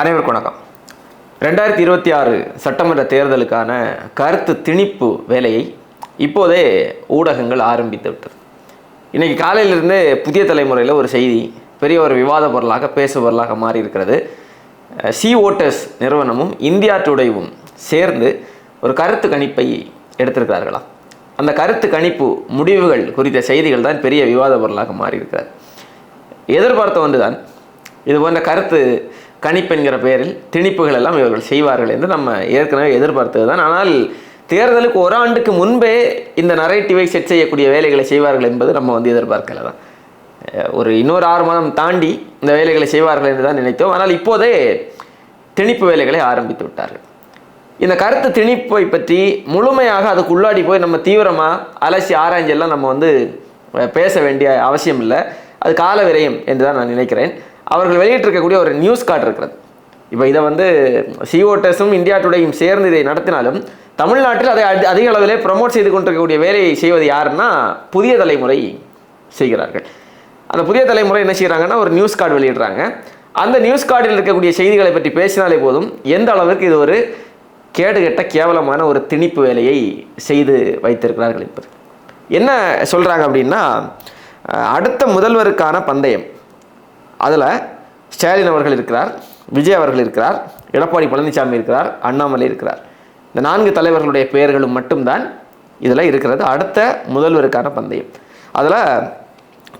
அனைவருக்கும் வணக்கம். ரெண்டாயிரத்தி இருபத்தி ஆறு சட்டமன்ற தேர்தலுக்கான கருத்து திணிப்பு வேலையை இப்போதே ஊடகங்கள் ஆரம்பித்து விட்டது. இன்றைக்கி காலையிலிருந்து புதிய தலைமுறையில் ஒரு செய்தி பெரிய ஒரு விவாத பொருளாக பேசு பொருளாக மாறி இருக்கிறது சி ஓட்டர்ஸ் நிறுவனமும் இந்தியா டுடேவும் சேர்ந்து ஒரு கருத்து கணிப்பை எடுத்திருக்கிறார்களாம் அந்த கருத்து கணிப்பு முடிவுகள் குறித்த செய்திகள் தான் பெரிய விவாத பொருளாக மாறி இருக்கிறது எதிர்பார்த்த ஒன்றுதான். இது போன்ற கருத்து கணிப்பெண்கிற பெயரில் திணிப்புகள் எல்லாம் இவர்கள் செய்வார்கள் என்று நம்ம ஏற்கனவே எதிர்பார்த்தது தான். ஆனால் தேர்தலுக்கு ஒரு ஆண்டுக்கு முன்பே இந்த நரேட்டிவை செட் செய்யக்கூடிய வேலைகளை செய்வார்கள் என்பது நம்ம வந்து எதிர்பார்க்கல தான். ஒரு இன்னொரு ஆறு மாதம் தாண்டி இந்த வேலைகளை செய்வார்கள் என்று தான் நினைத்தோம். ஆனால் இப்போதே திணிப்பு வேலைகளை ஆரம்பித்து விட்டார்கள். இந்த கருத்து திணிப்பை பற்றி முழுமையாக அதுக்கு உள்ளாடி போய் நம்ம தீவிரமாக அலசி ஆராய்ஞ்செல்லாம் நம்ம வந்து பேச வேண்டிய அவசியம் இல்லை. அது கால விரயம் என்று தான் நான் நினைக்கிறேன். அவர்கள் வெளியிட்டிருக்கக்கூடிய ஒரு நியூஸ் கார்டு இருக்கிறது. இப்போ இதை வந்து சிஓடெஸும் இந்தியா டுடேயும் சேர்ந்து இதை நடத்தினாலும் தமிழ்நாட்டில் அதை அதி- அதிக அளவிலே ப்ரமோட் செய்து கொண்டிருக்கக்கூடிய வேலையை செய்வது யாருன்னா புதிய தலைமுறை செய்கிறார்கள். அந்த புதிய தலைமுறை என்ன செய்கிறாங்கன்னா ஒரு நியூஸ் கார்டு வெளியிடுறாங்க. அந்த நியூஸ் கார்டில் இருக்கக்கூடிய செய்திகளை பற்றி பேசினாலே போதும் எந்த அளவுக்கு இது ஒரு கேடுகட்ட கேவலமான ஒரு திணிப்பு வேலையை செய்து வைத்திருக்கிறார்கள் என்பது. என்ன சொல்கிறாங்க அப்படின்னா அடுத்த முதல்வருக்கான பந்தயம். அதில் ஸ்டாலின் அவர்கள் இருக்கிறார் விஜய் அவர்கள் இருக்கிறார் எடப்பாடி பழனிசாமி இருக்கிறார் அண்ணாமலை இருக்கிறார். இந்த நான்கு தலைவர்களுடைய பெயர்களும் மட்டும்தான் இதில் இருக்கிறது. அடுத்த முதல்வருக்கான பந்தயம். அதில்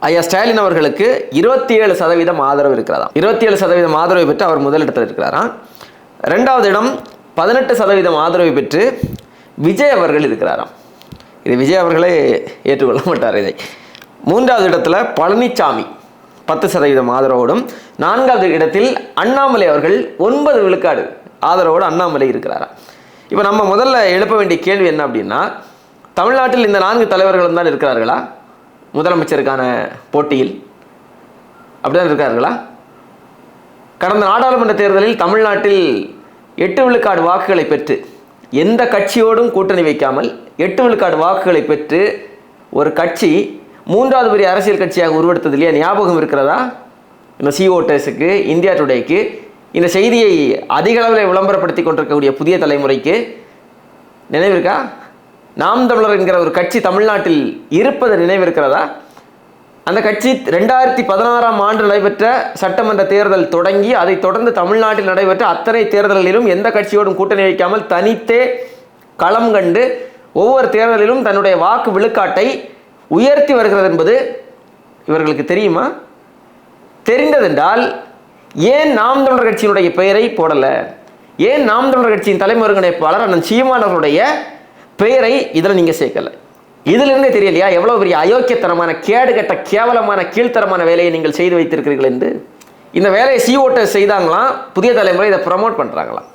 ஐயா ஸ்டாலின் அவர்களுக்கு இருபத்தி ஏழு சதவீதம் ஆதரவு இருக்கிறதாம். இருபத்தி ஏழு சதவீதம் ஆதரவு பெற்று அவர் முதலிடத்தில் இருக்கிறாராம். ரெண்டாவது இடம் பதினெட்டு சதவீதம் ஆதரவு பெற்று விஜய் அவர்கள் இருக்கிறாராம். இது விஜய் அவர்களே ஏற்றுக்கொள்ள மாட்டார் இதை. மூன்றாவது இடத்துல பழனிசாமி. பத்து சதவீதம் ஆதரவோடும் நான்காவது இடத்தில் அண்ணாமலை அவர்கள் ஒன்பது விழுக்காடு ஆதரவோடு அண்ணாமலை இருக்கிறாரா? இப்போ நம்ம முதல்ல எழுப்ப வேண்டிய கேள்வி என்ன அப்படின்னா தமிழ்நாட்டில் இந்த நான்கு தலைவர்களும் தான் இருக்கிறார்களா? முதலமைச்சருக்கான போட்டியில் அப்படிதான் இருக்கார்களா? கடந்த நாடாளுமன்ற தேர்தலில் தமிழ்நாட்டில் எட்டு விழுக்காடு வாக்குகளை பெற்று எந்த கட்சியோடும் கூட்டணி வைக்காமல் எட்டு விழுக்காடு வாக்குகளை பெற்று ஒரு கட்சி மூன்றாவது பெரிய அரசியல் கட்சியாக உருவெடுத்தது இல்லையா ஞாபகம் இருக்கிறதா? இந்த சி ஓட்டர்ஸுக்கு இந்தியா டுடேக்கு இந்த செய்தியை அதிக அளவில் விளம்பரப்படுத்தி கொண்டிருக்கக்கூடிய புதிய தலைமுறைக்கு நினைவிருக்கா நாம் தமிழர் என்கிற ஒரு கட்சி தமிழ்நாட்டில் இருப்பது நினைவிருக்கிறதா அந்த கட்சி ரெண்டாயிரத்தி பதினாறாம் ஆண்டு நடைபெற்ற சட்டமன்ற தேர்தல் தொடங்கி அதைத் தொடர்ந்து தமிழ்நாட்டில் நடைபெற்ற அத்தனை தேர்தல்களிலும் எந்த கட்சியோடும் கூட்டணி வைக்காமல் தனித்தே களம் கண்டு ஒவ்வொரு தேர்தலிலும் தன்னுடைய வாக்கு விழுக்காட்டை உயர்த்தி வருகிறது என்பது இவர்களுக்கு தெரியுமா? தெரிந்ததென்றால் ஏன் நாம் தமிழர் கட்சியினுடைய பெயரை போடலை? ஏன் நாம் தமிழர் கட்சியின் தலைமை ஒருங்கிணைப்பாளர் அண்ணன் சீமானவர்களுடைய பெயரை இதில் நீங்கள் சேர்க்கலை? இதிலிருந்தே தெரியலையா? எவ்வளோ பெரிய அயோக்கியத்தனமான கேடுகட்ட கேவலமான கீழ்த்தரமான வேலையை நீங்கள் செய்து வைத்திருக்கிறீர்கள் என்று? இந்த வேலையை சி செய்தாங்களாம் புதிய தலைமுறை இதை ப்ரமோட் பண்ணுறாங்களாம்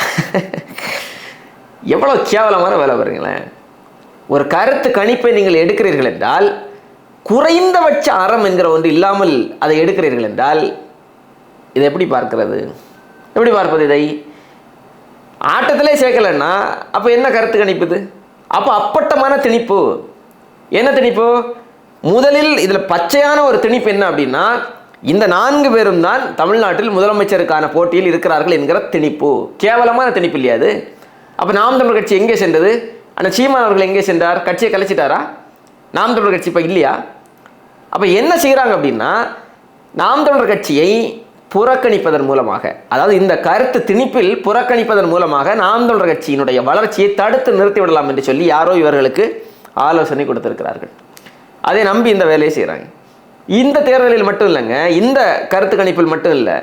எவ்வளோ கேவலமான வேலை பாருங்களேன். ஒரு கருத்து கணிப்பை நீங்கள் எடுக்கிறீர்கள் என்றால் குறைந்தபட்ச அறம் என்கிற ஒன்று இல்லாமல் அதை எடுக்கிறீர்கள் என்றால் இதை எப்படி பார்க்கிறது? எப்படி பார்ப்பது இதை? ஆட்டத்திலே சேர்க்கலைன்னா அப்போ என்ன கருத்து கணிப்புது? அப்போ அப்பட்டமான திணிப்பு. என்ன திணிப்பு? முதலில் இதில் பச்சையான ஒரு திணிப்பு என்ன அப்படின்னா இந்த நான்கு பேரும் தான் தமிழ்நாட்டில் முதலமைச்சருக்கான போட்டியில் இருக்கிறார்கள் என்கிற திணிப்பு. கேவலமான திணிப்பு இல்லையா அது? அப்போ நாம் தமிழ் கட்சி எங்கே சென்றது? அந்த சீமான் அவர்கள் எங்கே சென்றார்? கட்சியை கலைச்சிட்டாரா? நாம் தொடர் கட்சி இப்போ இல்லையா? அப்போ என்ன செய்கிறாங்க அப்படின்னா நாம் தொடர் கட்சியை புறக்கணிப்பதன் மூலமாக அதாவது இந்த கருத்து திணிப்பில் புறக்கணிப்பதன் மூலமாக நாம் தொடர் கட்சியினுடைய வளர்ச்சியை தடுத்து நிறுத்திவிடலாம் என்று சொல்லி யாரோ இவர்களுக்கு ஆலோசனை கொடுத்திருக்கிறார்கள். அதை நம்பி இந்த வேலையை செய்கிறாங்க இந்த தேர்தலில் மட்டும் இல்லைங்க இந்த கருத்து கணிப்பில் மட்டும் இல்லை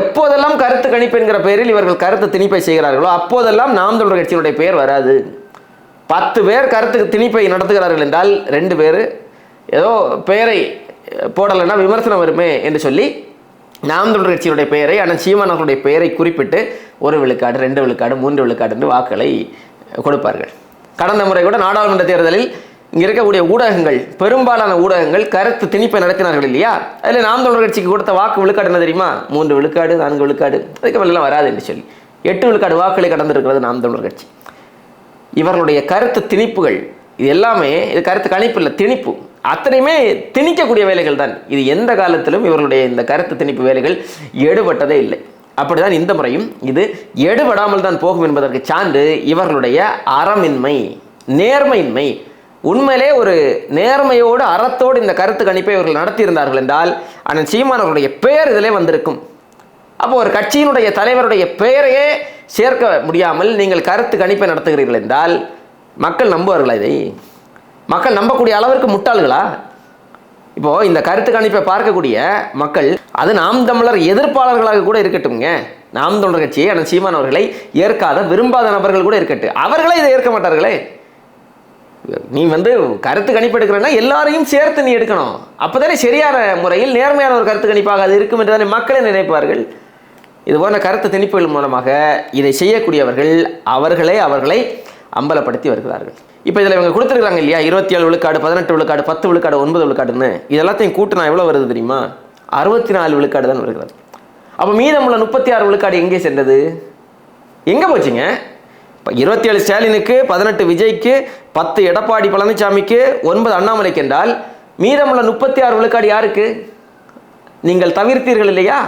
எப்போதெல்லாம் கருத்து கணிப்பு என்கிற பெயரில் இவர்கள் கருத்து திணிப்பை செய்கிறார்களோ அப்போதெல்லாம் நாம் தொடர் கட்சியினுடைய பெயர் வராது. பத்து பேர் கருத்து திணிப்பை நடத்துகிறார்கள் என்றால் ரெண்டு பேர். ஏதோ பெயரை போடலைன்னா விமர்சனம் வருமே என்று சொல்லி நாம் தமிழர் கட்சியினுடைய பெயரை ஆனால் சீமான் அவர்களுடைய பெயரை குறிப்பிட்டு ஒரு விழுக்காடு ரெண்டு விழுக்காடு மூன்று விழுக்காடு என்று வாக்குகளை கொடுப்பார்கள். கடந்த முறை கூட நாடாளுமன்ற தேர்தலில் இங்கே இருக்கக்கூடிய ஊடகங்கள் பெரும்பாலான ஊடகங்கள் கருத்து திணிப்பை நடத்தினார்கள் இல்லையா? அதில் நாம் தமிழர் கட்சிக்கு கொடுத்த வாக்கு விழுக்காடு என்ன தெரியுமா? மூன்று விழுக்காடு நான்கு விழுக்காடு அதுக்கு மேலாம் வராது என்று சொல்லி. எட்டு விழுக்காடு வாக்குகளை கடந்திருக்கிறது நாம் தமிழர் கட்சி. இவர்களுடைய கருத்து திணிப்புகள் இது எல்லாமே இது கருத்து கணிப்பு இல்லை திணிப்பு. அத்தனையுமே திணிக்கக்கூடிய வேலைகள் தான். இது எந்த காலத்திலும் இவர்களுடைய இந்த கருத்து திணிப்பு வேலைகள் எடுபட்டதே இல்லை. அப்படிதான் இந்த முறையும். இது எடுபடாமல் தான் போகும் என்பதற்கு சான்று இவர்களுடைய அறமின்மை நேர்மையின்மை. உண்மையிலே ஒரு நேர்மையோடு அறத்தோடு இந்த கருத்து கணிப்பை இவர்கள் நடத்தியிருந்தார்கள் என்றால் அண்ணன் சீமான் அவர்களுடைய பெயர் இதிலே வந்திருக்கும். அப்போ ஒரு கட்சியினுடைய தலைவருடைய பெயரையே சேர்க்க முடியாமல் நீங்கள் கருத்து கணிப்பை நடத்துகிறீர்கள் என்றால் மக்கள் நம்புவார்களா இதை? மக்கள் நம்பக்கூடிய அளவிற்கு முட்டாள்களா? இப்போ இந்த கருத்து கணிப்பை பார்க்கக்கூடிய மக்கள் அது நாம் தமிழர் எதிர்ப்பாளர்களாக கூட இருக்கட்டும்ங்க. நாம் தமிழர் கட்சியை அண்ணன் சீமான் அவர்களை ஏற்காத விரும்பாத நபர்கள் கூட இருக்கட்டும் அவர்களே இதை ஏற்க மாட்டார்களே. நீ வந்து கருத்து கணிப்பு எடுக்கிறன்னா எல்லாரையும் சேர்த்து நீ எடுக்கணும். அப்போதானே சரியான முறையில் நேர்மையான ஒரு கருத்து கணிப்பாக அது இருக்கும் என்று தானே மக்களே நினைப்பார்கள். இது போன்ற கருத்து திணிப்புகள் மூலமாக இதை செய்யக்கூடியவர்கள் அவர்களே அவர்களை அம்பலப்படுத்தி வருகிறார்கள். இப்போ இதில் இவங்க கொடுத்துருக்காங்க இல்லையா? இருபத்தி ஏழு விழுக்காடு பதினெட்டு விழுக்காடு பத்து விழுக்காடு ஒன்பது விழுக்காடுன்னு. இதெல்லாத்தையும் கூட்டினா எவ்வளோ வருது தெரியுமா? அறுபத்தி நாலு விழுக்காடு தான் வருகிறது. அப்போ மீதமுள்ள முப்பத்தி ஆறு விழுக்காடு எங்கே சென்றது? எங்கே போச்சுங்க? இப்போ இருபத்தி ஏழு ஸ்டாலினுக்கு பதினெட்டு விஜய்க்கு பத்து எடப்பாடி பழனிசாமிக்கு ஒன்பது அண்ணாமலைக்கு என்றால் மீதமுள்ள முப்பத்தி ஆறு விழுக்காடு யாருக்கு? நீங்கள் தவிர்த்தீர்கள் இல்லையா?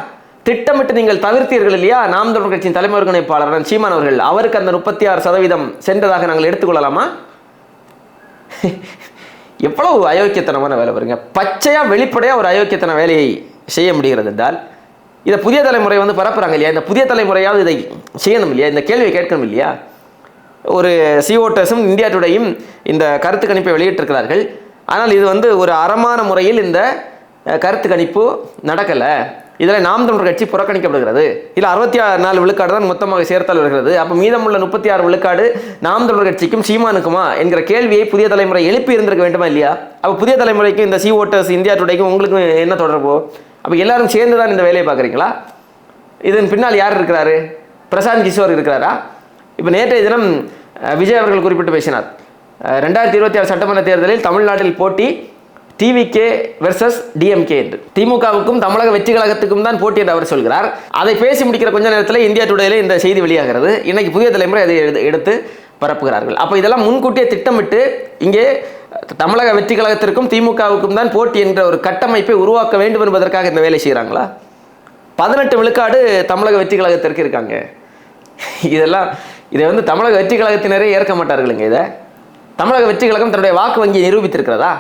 திட்டமிட்டு நீங்கள் தவிர்த்தீர்கள் இல்லையா? நாம் தமிழர் கட்சியின் தலைமை ஒருங்கிணைப்பாளர் சீமான் அவர்கள் அவருக்கு அந்த முப்பத்தி ஆறு சதவீதம் சென்றதாக நாங்கள் எடுத்துக்கொள்ளலாமா? எவ்வளவு அயோக்கியத்தனமான வேலை பாருங்க. பச்சையா வெளிப்படையா ஒரு அயோக்கியத்தன வேலையை செய்ய முடிகிறது என்றால் இதை புதிய தலைமுறை வந்து பரப்புறாங்க இல்லையா? இந்த புதிய தலைமுறையாவது இதை செய்யணும் இல்லையா? இந்த கேள்வியை கேட்கணும் இல்லையா? ஒரு சிஓட்டஸும் இந்தியா டுடேயும் இந்த கருத்து கணிப்பை வெளியிட்டிருக்கிறார்கள். ஆனால் இது வந்து ஒரு அறமான முறையில் இந்த கருத்து கணிப்பு நடக்கலை. இதில் நாம் தமிழர் கட்சி புறக்கணிக்கப்படுகிறது. இல்லை அறுபத்தி ஆறு நாலு விழுக்காடு தான் மொத்தமாக சேர்த்தால் வருகிறது அப்போ மீதமுள்ள முப்பத்தி ஆறு விழுக்காடு நாம் தமிழர் கட்சிக்கும் சீமானுக்குமா என்கிற கேள்வியை புதிய தலைமுறை எழுப்பி இருந்திருக்க வேண்டுமா இல்லையா? அப்போ புதிய தலைமுறைக்கும் இந்த சி ஓட்டர்ஸ் இந்தியா டுடேக்கும் உங்களுக்கும் என்ன தொடர்போ? அப்போ எல்லாரும் சேர்ந்து தான் இந்த வேலையை பார்க்குறீங்களா? இதன் பின்னால் யார் இருக்கிறாரு? பிரசாந்த் கிஷோர் இருக்கிறாரா? இப்போ நேற்றைய தினம் விஜய் அவர்கள் குறிப்பிட்டு பேசினார். ரெண்டாயிரத்தி இருபத்தி ஆறு சட்டமன்ற தேர்தலில் தமிழ்நாட்டில் போட்டி டிவிகே வெர்சஸ் டிஎம்கே என்று. திமுகவுக்கும் தமிழக வெற்றி கழகத்துக்கும் தான் போட்டி என்று அவர் சொல்கிறார். அதை பேசி முடிக்கிற கொஞ்ச நேரத்தில் இந்தியா டுடேல இந்த செய்தி வெளியாகிறது. இன்னைக்கு புதிய தலைமுறை அதை எடுத்து- எடுத்து பரப்புகிறார்கள். அப்போ இதெல்லாம் முன்கூட்டியே திட்டமிட்டு இங்கே தமிழக வெற்றி கழகத்திற்கும் திமுகவுக்கும் தான் போட்டி என்ற ஒரு கட்டமைப்பை உருவாக்க வேண்டும் என்பதற்காக இந்த வேலை செய்கிறாங்களா? பதினெட்டு விழுக்காடு தமிழக வெற்றி கழகத்திற்கு இருக்காங்க. இதெல்லாம் இதை வந்து தமிழக வெற்றி கழகத்தினரே ஏற்க மாட்டார்களுங்க இதை. தமிழக வெற்றி கழகம் தன்னுடைய வாக்கு வங்கியை நிரூபித்திருக்கிறதா?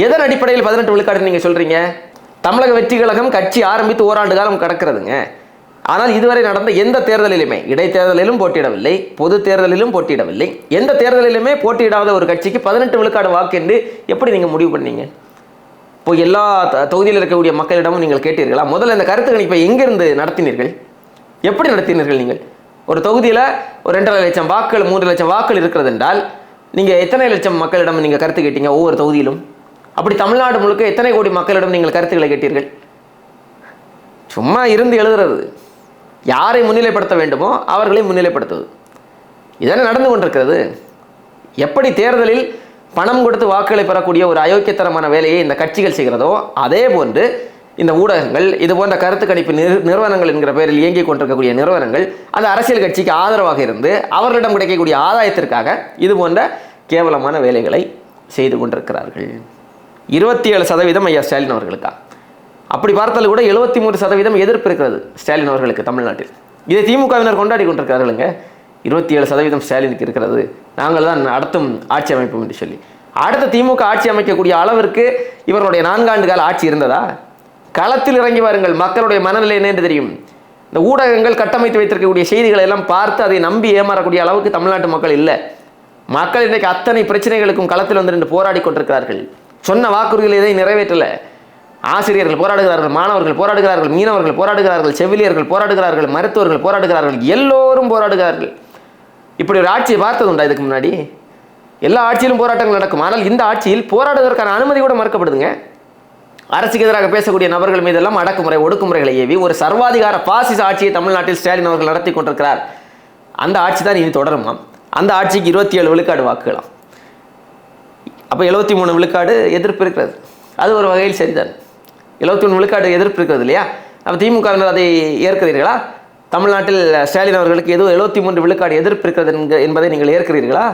எதன் அடிப்படையில் பதினெட்டு விழுக்காடு நீங்கள் சொல்கிறீங்க தமிழக வெற்றி கழகம் கட்சி ஆரம்பித்து ஓராண்டு காலம் கடக்கிறதுங்க. ஆனால் இதுவரை நடந்த எந்த தேர்தலிலுமே இடைத்தேர்தலிலும் போட்டியிடவில்லை பொது தேர்தலிலும் போட்டியிடவில்லை. எந்த தேர்தலிலுமே போட்டியிடாத ஒரு கட்சிக்கு பதினெட்டு விழுக்காடு வாக்கு என்று எப்படி நீங்கள் முடிவு பண்ணீங்க? இப்போ எல்லா தொகுதியில் இருக்கக்கூடிய மக்களிடமும் நீங்கள் கேட்டீர்களா? முதல்ல இந்த கருத்து கணிப்பை எங்கிருந்து நடத்தினீர்கள்? எப்படி நடத்தினீர்கள் நீங்கள்? ஒரு தொகுதியில் ஒரு ரெண்டரை லட்சம் வாக்குகள் மூன்று லட்சம் வாக்குகள் இருக்கிறது என்றால் நீங்கள் எத்தனை லட்சம் மக்களிடம் நீங்கள் கருத்து கேட்டீங்க ஒவ்வொரு தொகுதியிலும்? அப்படி தமிழ்நாடு முழுக்க எத்தனை கோடி மக்களிடம் நீங்கள் கருத்துக்களை கேட்டீர்கள்? சும்மா இருந்து எழுதுறது. யாரை முன்னிலைப்படுத்த வேண்டுமோ அவர்களை முன்னிலைப்படுத்துவது. இதெல்லாம் நடந்து கொண்டிருக்கிறது. எப்படி தேர்தலில் பணம் கொடுத்து வாக்குகளை பெறக்கூடிய ஒரு அயோக்கியத்தனமான வேலையை இந்த கட்சிகள் செய்கிறதோ அதே போன்று இந்த ஊடகங்கள் இது போன்ற கருத்து கணிப்பு நிறு நிறுவனங்கள் என்கிற பெயரில் இயங்கிக் கொண்டிருக்கக்கூடிய நிறுவனங்கள் அந்த அரசியல் கட்சிக்கு ஆதரவாக இருந்து அவர்களிடம் கிடைக்கக்கூடிய ஆதாயத்திற்காக இது போன்ற கேவலமான வேலைகளை செய்து கொண்டிருக்கிறார்கள். இருபத்தி ஏழு சதவீதம் ஐயா ஸ்டாலின் அவர்களுக்கா? அப்படி பார்த்தாலும் கூட எழுபத்தி மூன்று சதவீதம் எதிர்ப்பு இருக்கிறது ஸ்டாலின் அவர்களுக்கு தமிழ்நாட்டில். இதை திமுகவினர் கொண்டாடி கொண்டிருக்கிறார்களுங்க. இருபத்தி ஏழு சதவீதம் ஸ்டாலினுக்கு இருக்கிறது. நாங்கள் தான் அடுத்தும் ஆட்சி அமைப்போம் என்று சொல்லி. அடுத்த திமுக ஆட்சி அமைக்கக்கூடிய அளவிற்கு இவர்களுடைய நான்காண்டு கால ஆட்சி இருந்ததா? களத்தில் இறங்கி வாருங்கள். மக்களுடைய மனநிலை என்னென்று தெரியும்? இந்த ஊடகங்கள் கட்டமைத்து வைத்திருக்கக்கூடிய செய்திகளை எல்லாம் பார்த்து அதை நம்பி ஏமாறக்கூடிய அளவுக்கு தமிழ்நாட்டு மக்கள் இல்லை. மக்கள் இன்றைக்கு அத்தனை பிரச்சனைகளுக்கும் களத்தில் வந்து நின்று போராடி கொண்டிருக்கிறார்கள். சொன்ன வாக்குறுதிகளை இதை நிறைவேற்றல. ஆசிரியர்கள் போராடுகிறார்கள் மாணவர்கள் போராடுகிறார்கள் மீனவர்கள் போராடுகிறார்கள் செவிலியர்கள் போராடுகிறார்கள் மருத்துவர்கள் போராடுகிறார்கள் எல்லோரும் போராடுகிறார்கள். இப்படி ஒரு ஆட்சியை பார்த்தது உண்டா இதுக்கு முன்னாடி? எல்லா ஆட்சியிலும் போராட்டங்கள் நடக்கும். ஆனால் இந்த ஆட்சியில் போராடுவதற்கான அனுமதி கூட மறுக்கப்படுதுங்க. அரசுக்கு எதிராக பேசக்கூடிய நபர்கள் மீதெல்லாம் அடக்குமுறை ஒடுக்குமுறைகளை ஏவி ஒரு சர்வாதிகார பாசிச ஆட்சியை தமிழ்நாட்டில் ஸ்டாலின் அவர்கள் நடத்தி கொண்டிருக்கிறார். அந்த ஆட்சி தான் இனி தொடருமாம். அந்த ஆட்சிக்கு இருபத்தி ஏழு விழுக்காடு வாக்குகளாம். அப்போ எழுபத்தி மூணு விழுக்காடு எதிர்ப்பு இருக்கிறது. அது ஒரு வகையில் சரிதான். எழுபத்தி மூணு விழுக்காடு எதிர்ப்பு இருக்கிறது இல்லையா? அப்போ திமுகவினர் அதை ஏற்கிறீர்களா? தமிழ்நாட்டில் ஸ்டாலின் அவர்களுக்கு எதுவும் எழுபத்தி மூன்று விழுக்காடு எதிர்ப்பு இருக்கிறது என்பதை நீங்கள் ஏற்கிறீர்களா?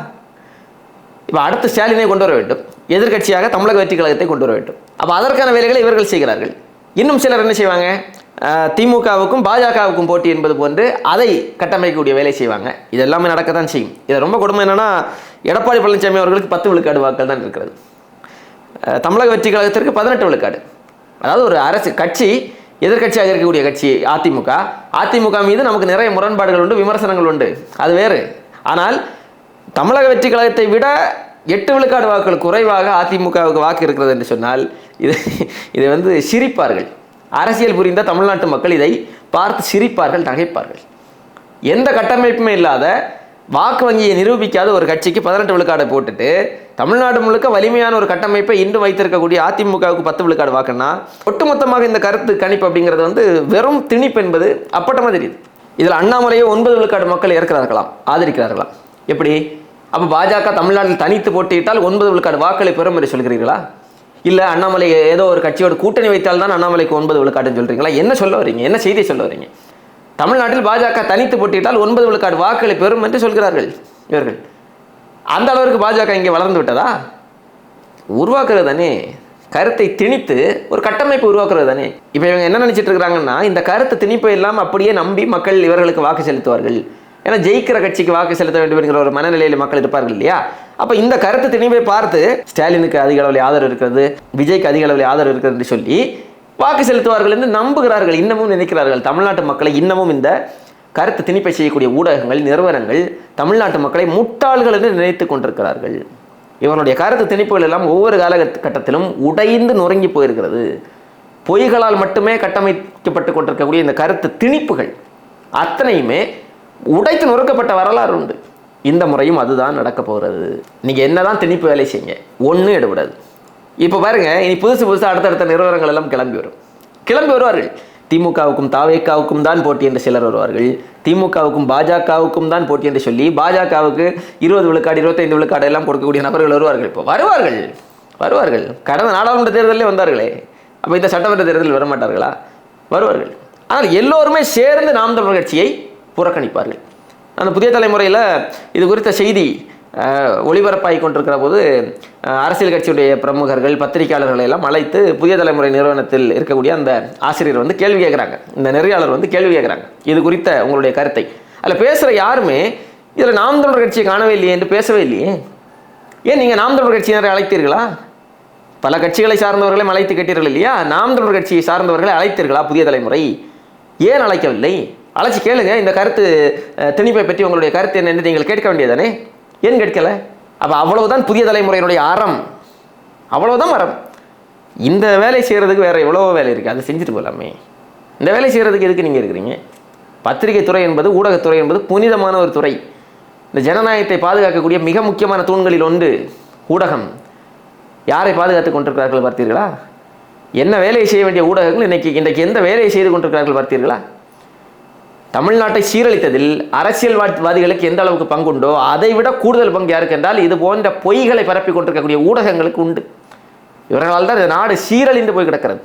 இப்போ அடுத்து ஸ்டாலினை கொண்டு வர வேண்டும். எதிர்க்கட்சியாக தமிழக வெற்றி கழகத்தை கொண்டு வர வேண்டும். அப்போ அதற்கான வேலைகளை இவர்கள் செய்கிறார்கள். இன்னும் சிலர் என்ன செய்வாங்க? திமுகவுக்கும் பாஜகவுக்கும் போட்டி என்பது போன்று அதை கட்டமைக்கக்கூடிய வேலை செய்வாங்க. இது எல்லாமே நடக்க தான் செய்யும். இது ரொம்ப கொடுமை என்னன்னா எடப்பாடி பழனிசாமி அவர்களுக்கு பத்து விழுக்காடு வாக்கள் தான் இருக்கிறது. தமிழக வெற்றி கழகத்திற்கு பதினெட்டு விழுக்காடு. அதாவது ஒரு அரசு கட்சி எதிர்க்கட்சியாக இருக்கக்கூடிய கட்சி அதிமுக. அதிமுக மீது நமக்கு நிறைய முரண்பாடுகள் உண்டு விமர்சனங்கள் உண்டு. அது வேறு. ஆனால் தமிழக வெற்றி கழகத்தை விட எட்டு விழுக்காடு வாக்குகள் குறைவாக அதிமுகவுக்கு வாக்கு இருக்கிறது என்று சொன்னால் இது இதை வந்து சிரிப்பார்கள். அரசியல் புரிந்த தமிழ்நாட்டு மக்கள் இதை பார்த்து சிரிப்பார்கள் நகைப்பார்கள். எந்த கட்டமைப்புமே இல்லாத வாக்கு வங்கியை நிரூபிக்காத ஒரு கட்சிக்கு பதினெட்டு விழுக்காடை போட்டுட்டு தமிழ்நாடு முழுக்க வலிமையான ஒரு கட்டமைப்பை இன்று வைத்திருக்கக்கூடிய அதிமுகவுக்கு பத்து விழுக்காடு வாக்குன்னா ஒட்டுமொத்தமாக இந்த கருத்து கணிப்பு அப்படிங்கிறது வந்து வெறும் திணிப்பு என்பது அப்பட்டமாக தெரியுது இதில் அண்ணாமலையை ஒன்பது விழுக்காடு மக்கள் ஏற்கிறார்களாம் ஆதரிக்கிறார்களாம். எப்படி? அப்போ பாஜக தமிழ்நாட்டில் தனித்து போட்டியிட்டால் ஒன்பது விழுக்காடு வாக்களை பெறும் என்று சொல்கிறீர்களா? இல்லை அண்ணாமலை ஏதோ ஒரு கட்சியோட கூட்டணி வைத்தால் தான் அண்ணாமலைக்கு ஒன்பது விழுக்காடுன்னு சொல்கிறீங்களா என்ன சொல்ல வரீங்க? என்ன செய்தியை சொல்ல வரீங்க? தமிழ்நாட்டில் பாஜக தனித்து போட்டியிட்டால் ஒன்பது விழுக்காடு வாக்களை பெறும் என்று சொல்கிறார்கள் இவர்கள். அந்த அளவிற்கு பாஜக இங்கே வளர்ந்து விட்டதா? உருவாக்குறது தானே கருத்தை திணித்து ஒரு கட்டமைப்பு உருவாக்குறது தானே இப்போ இவங்க என்ன நினைச்சிட்டு இருக்கிறாங்கன்னா இந்த கருத்து திணிப்பு இல்லாமல் அப்படியே நம்பி மக்கள் இவர்களுக்கு வாக்கு செலுத்துவார்கள். ஏன்னா ஜெயிக்கிற கட்சிக்கு வாக்கு செலுத்த வேண்டும் என்கிற ஒரு மனநிலையில் மக்கள் இருப்பார்கள் இல்லையா? அப்போ இந்த கருத்து திணிப்பை பார்த்து ஸ்டாலினுக்கு அதிக அளவில் ஆதரவு இருக்கிறது விஜய்க்கு அதிக அளவில் ஆதரவு இருக்கிறது என்று சொல்லி வாக்கு செலுத்துவார்கள் என்று நம்புகிறார்கள். இன்னமும் நினைக்கிறார்கள். தமிழ்நாட்டு மக்களை இன்னமும் இந்த கருத்து திணிப்பை செய்யக்கூடிய ஊடகங்கள் நிறுவனங்கள் தமிழ்நாட்டு மக்களை முட்டாள்கள் என்று நினைத்து கொண்டிருக்கிறார்கள். இவனுடைய கருத்து திணிப்புகள் எல்லாம் ஒவ்வொரு காலகட்டத்திலும் உடைந்து நொறுங்கி போயிருக்கிறது. பொய்களால் மட்டுமே கட்டமைக்கப்பட்டு கொண்டிருக்கக்கூடிய இந்த கருத்து திணிப்புகள் அத்தனையுமே உடைத்து நொறுக்கப்பட்ட வரலாறு உண்டு. இந்த முறையும் அதுதான் நடக்க போகிறது. நீங்கள் என்னதான் திணிப்பு வேலை செய்யுங்க ஒன்றும் எடுபடாது. இப்போ பாருங்க இனி புதுசு புதுசாக அடுத்தடுத்த நிறுவனங்கள் எல்லாம் கிளம்பி வரும். கிளம்பி வருவார்கள். திமுகவுக்கும் தாவேக்காவுக்கும் தான் போட்டி என்று சிலர் வருவார்கள். திமுகவுக்கும் பாஜகவுக்கும் தான் போட்டி என்று சொல்லி பாஜகவுக்கு இருபது விழுக்காடு இருபத்தைந்து விழுக்காடு எல்லாம் கொடுக்கக்கூடிய நபர்கள் வருவார்கள். இப்போ வருவார்கள். வருவார்கள். கடந்த நாடாளுமன்ற தேர்தலே வந்தார்களே. அப்போ இந்த சட்டமன்ற தேர்தலில் வர மாட்டார்களா வருவார்கள். ஆனால் எல்லோருமே சேர்ந்து நாம் தமிழர் கட்சியை புறக்கணிப்பார்கள். அந்த புதிய தலைமுறையில் இது குறித்த செய்தி ஒளிபரப்பாகி கொண்டிருக்கிற போது அரசியல் கட்சியுடைய பிரமுகர்கள் பத்திரிகையாளர்களை எல்லாம் அழைத்து புதிய தலைமுறை நிறுவனத்தில் இருக்கக்கூடிய அந்த ஆசிரியர் வந்து கேள்வி கேட்குறாங்க. இந்த நெறியாளர் வந்து கேள்வி கேட்குறாங்க. இது குறித்த உங்களுடைய கருத்தை. அதில் பேசுகிற யாருமே இதில் நாம் தொடர் கட்சியை காணவே இல்லையே என்று பேசவே இல்லையே. ஏன் நீங்கள் நாம் தொடர் கட்சியினரை அழைத்தீர்களா? பல கட்சிகளை சார்ந்தவர்களையும் அழைத்து கேட்டீர்கள் இல்லையா? நாம் தொடர் கட்சியை சார்ந்தவர்களை அழைத்தீர்களா புதிய தலைமுறை? ஏன் அழைக்கவில்லை? அழைச்சி கேளுங்க இந்த கருத்து திணிப்பை பற்றி உங்களுடைய கருத்து என்ன நீங்கள் கேட்க வேண்டியதானே ஏன் கேட்கல? அப்போ அவ்வளவுதான் புதிய தலைமுறையினுடைய அறம். அவ்வளவுதான் அறம். இந்த வேலை செய்கிறதுக்கு வேற எவ்வளவோ வேலை இருக்குது அதை செஞ்சுட்டு போகலாமே இந்த வேலை செய்கிறதுக்கு எதுக்கு நீங்கள் இருக்கிறீங்க? பத்திரிகை துறை என்பது ஊடகத்துறை என்பது புனிதமான ஒரு துறை. இந்த ஜனநாயகத்தை பாதுகாக்கக்கூடிய மிக முக்கியமான தூண்களில் ஒன்று ஊடகம். யாரை பாதுகாத்துக் கொண்டிருக்கிறார்கள் பார்த்தீர்களா? என்ன வேலையை செய்ய வேண்டிய ஊடகங்கள் இன்னைக்கு இன்றைக்கு எந்த வேலையை செய்து கொண்டிருக்கிறார்கள் பார்த்தீர்களா? தமிழ்நாட்டை சீரழித்ததில் அரசியல்வாதிகளுக்கு எந்த அளவுக்கு பங்குண்டோ அதை விட கூடுதல் பங்கு யாருக்கு என்றால் இது போன்ற பொய்களை பரப்பி கொண்டிருக்கக்கூடிய ஊடகங்களுக்கு உண்டு. இவர்களால் தான் இந்த நாடு சீரழிந்து போய் கிடக்கிறது.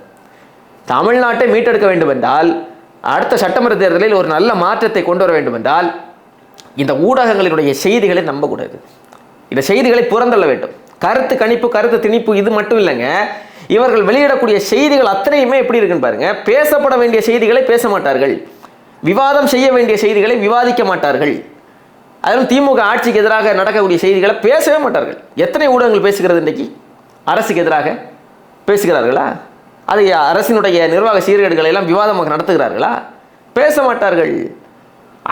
தமிழ்நாட்டை மீட்டெடுக்க வேண்டும் என்றால் அடுத்த சட்டமன்ற தேர்தலில் ஒரு நல்ல மாற்றத்தை கொண்டு வர வேண்டும் என்றால் இந்த ஊடகங்களினுடைய செய்திகளை நம்பக்கூடாது. இந்த செய்திகளை புறந்தள்ள வேண்டும். கருத்து கணிப்பு கருத்து திணிப்பு இது மட்டும் இல்லைங்க. இவர்கள் வெளியிடக்கூடிய செய்திகள் அத்தனையுமே எப்படி இருக்குன்னு பாருங்க. பேசப்பட வேண்டிய செய்திகளை பேச மாட்டார்கள். விவாதம் செய்ய வேண்டிய செய்திகளை விவாதிக்க மாட்டார்கள். அதிலும் திமுக ஆட்சிக்கு எதிராக நடக்கக்கூடிய செய்திகளை பேசவே மாட்டார்கள். எத்தனை ஊடகங்கள் பேசுகிறது இன்றைக்கு அரசுக்கு எதிராக பேசுகிறார்களா? அது அரசினுடைய நிர்வாக சீர்கேடுகளை எல்லாம் விவாதமாக நடத்துகிறார்களா? பேச மாட்டார்கள்.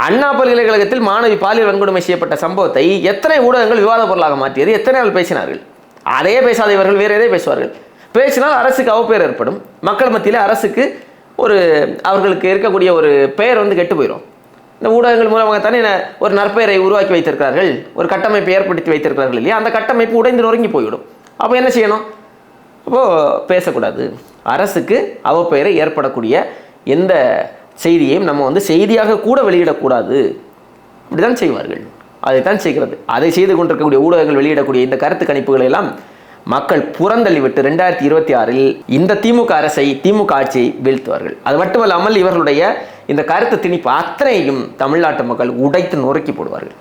அண்ணா பல்கலைக்கழகத்தில் மாணவி பாலியல் வன்கொடுமை செய்யப்பட்ட சம்பவத்தை எத்தனை ஊடகங்கள் விவாத பொருளாக மாற்றியது? எத்தனை நாள் பேசினார்கள்? அதே பேசாத இவர்கள் வேறு எதை பேசுவார்கள்? பேசினால் அரசுக்கு அவப்பேர் ஏற்படும். மக்கள் மத்தியில் அரசுக்கு ஒரு அவர்களுக்கு இருக்கக்கூடிய ஒரு பெயர் வந்து கெட்டு போயிடும் இந்த ஊடகங்கள் மூலமாக தானே ஒரு நற்பெயரை உருவாக்கி வைத்திருக்கிறார்கள் ஒரு கட்டமைப்பை ஏற்படுத்தி வைத்திருக்கிறார்கள் இல்லையா? அந்த கட்டமைப்பு உடைந்து நொறுங்கி போய்விடும். அப்போ என்ன செய்யணும்? அப்போது பேசக்கூடாது. அரசுக்கு அவப்பெயரை ஏற்படக்கூடிய எந்த செய்தியையும் நம்ம வந்து செய்தியாக கூட வெளியிடக்கூடாது. அப்படிதான் செய்வார்கள். அதைத்தான் செய்கிறது. அதை செய்து கொண்டிருக்கக்கூடிய ஊடகங்கள் வெளியிடக்கூடிய இந்த கருத்து கணிப்புகளை எல்லாம் மக்கள் புறந்தள்ளிவிட்டு ரெண்டாயிரத்தி இருபத்தி ஆறில் இந்த திமுக அரசை திமுக ஆட்சியை வீழ்த்துவார்கள். அது மட்டுமல்லாமல் இவர்களுடைய இந்த கருத்து திணிப்பு அத்தனையும் தமிழ்நாட்டு மக்கள் உடைத்து நொறுக்கி போடுவார்கள்.